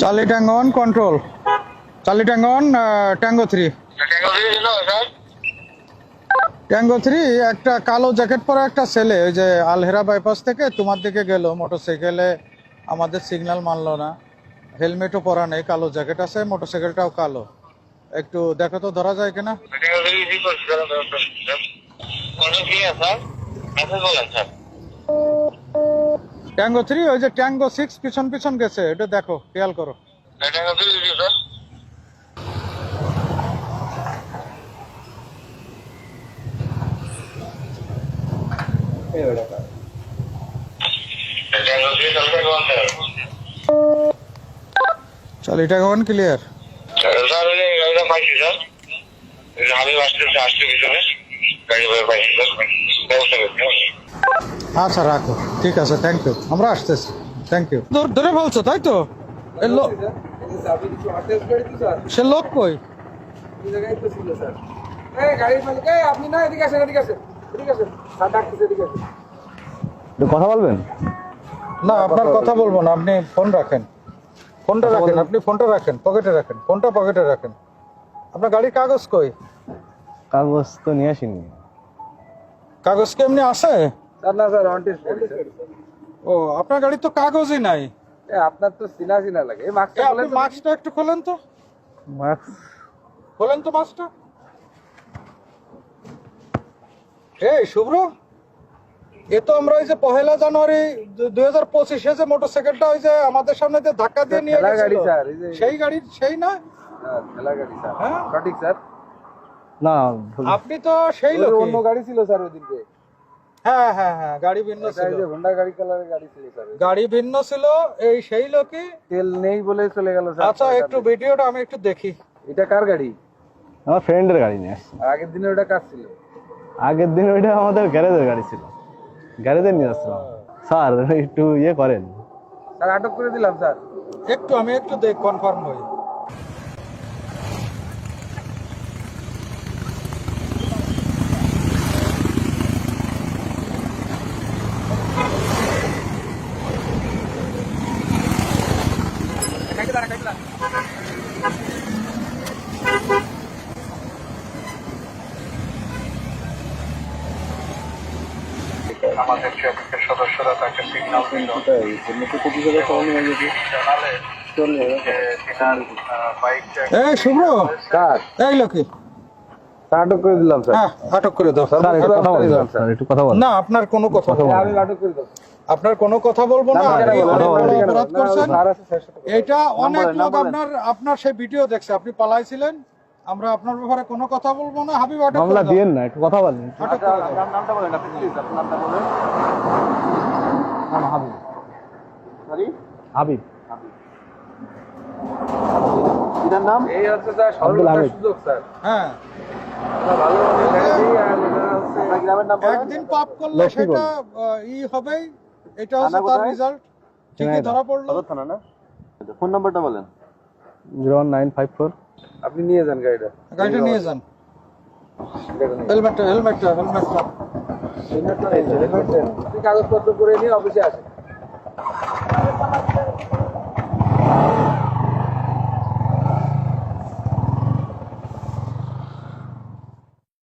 Charlie tango one control Charlie tango one tango three tango three একটা কালো jacket পরা একটা ছেলে ওই যে আলহেরা বাইপাস থেকে তোমার দিকে গেল মোটরসাইকেলে আমাদের সিগন্যাল মানলো না। হেলমেটও পরা নেই কালো জ্যাকেট আছে মোটরসাইকেলটাও কালো। একটু দেখো তো ধরা যায় কিনা? ট্যাঙ্গো থ্রি ওই যে ট্যাঙ্গো সিক্স পিছন পিছন গেছে এটা দেখো খেয়াল করো। Charlie tango one clear sir আমি আসতে আসতে পিছনে। আচ্ছা রাখো। ঠিক আছে থ্যাংক ইউ আমরা আসতেছি। থ্যাংক ইউ ধরে বলছো তাই তো? সে লোক কই? আপনি না এদিকে আসেন এদিকে আসেন এদিকে আসেন স্যার ডাকতেছে এদিকে আসেন একটু কথা বলবেন? না আপনার কথা বলব না আপনি ফোন রাখেন। ফোনটা রাখেন আপনি ফোনটা রাখেন পকেটে রাখেন। ফোনটা পকেটে রাখেন। আপনার গাড়ির কাগজ কই? কাগজ তো নিয়ে আসিনি। কাগজ কি এমনি আছে? না স্যার অন ও আপনার গাড়ির তো কাগজই নাই। আপনার তো চিনা চিনা লাগে। এই মাস্কটা আপনি মাস্কটা একটু খোলেন তো। মাস্ক খোলেন তো মাস্কটা এই শুভ্র এ তো আমরা ওই যে পহেলা জানুয়ারি দুই হাজার পঁচিশে যে মোটরসাইকেলটা ওই যে আমাদের সামনে যে ধাক্কা দিয়ে নিয়ে গাড়ি সেই গাড়ির সেই না? হ্যাঁ, গাড়ি স্যার। হ্যাঁ? সঠিক স্যার। না আপনি তো সেই লোক অন্য গাড়ি ছিল স্যার ওই দিনকে হ্যাঁ হ্যাঁ হ্যাঁ গাড়ি ভিন্ন ছিল। হোন্ডা গাড়ি কালারের গাড়ি ছিল স্যার। গাড়ি ভিন্ন ছিল এই সেই লোকই। তেল নেই বলে চলে গেল স্যার। আচ্ছা একটু ভিডিওটা আমি একটু দেখি। এটা কার গাড়ি? আমার ফ্রেন্ডের গাড়ি নিয়ে আসছি। আগের দিনে ওটা কার ছিল? আগের দিন ওইটা আমাদের গ্যারেজের গাড়ি ছিল। গ্যারেজে নিয়ে স্যার একটু ইয়ে করেন। স্যার আটক করে দিলাম স্যার। একটু আমি একটু দেখ কনফার্ম হই। আমাদের ট্রাফিকের সদস্যরা তাকে সিগন্যাল দিল। জানালে যে তিনার বাইকটা এই শুভ্র। স্যার। এই লোকই আটক করে দিলাম স্যার। হ্যাঁ আটক করে দাও। স্যার কথা বলেন না আপনার কোনো কথা আমি আটক করে দিলাম আপনার কোনো কথা বলব না? অপরাধ করছেন এটা অনেক লোক আপনার আপনার সেই ভিডিও দেখছে আপনি পালাইছিলেন আমরা আপনার ব্যাপারে কোনো কথা বলব না হাবিব আটক মামলা দিয়েন না একটু কথা বলেন আচ্ছা। আপনার নামটা বলেন আপনি প্লিজ আপনার নামটা বলেন নাম হাবিব সরি হাবিব এটার নাম এই হচ্ছে স্যার সরলতার সুযোগ স্যার হ্যাঁ ভালো মনে গ্রামের নাম একদিন পাপ করলে সেটা ই হবেই এটা হচ্ছে তার রেজাল্ট ঠিকই ধরা পড়ল। সদর থানা না? ফোন নাম্বারটা বলেন। Zero nine five four. আপনি নিয়ে যান গাড়িটা। গাড়িটা নিয়ে যান। হেলমেটটা হেলমেটটা হেলমেটটা। হেলমেটটা। কাগজপত্র করে নিয়ে অফিসে আসেন।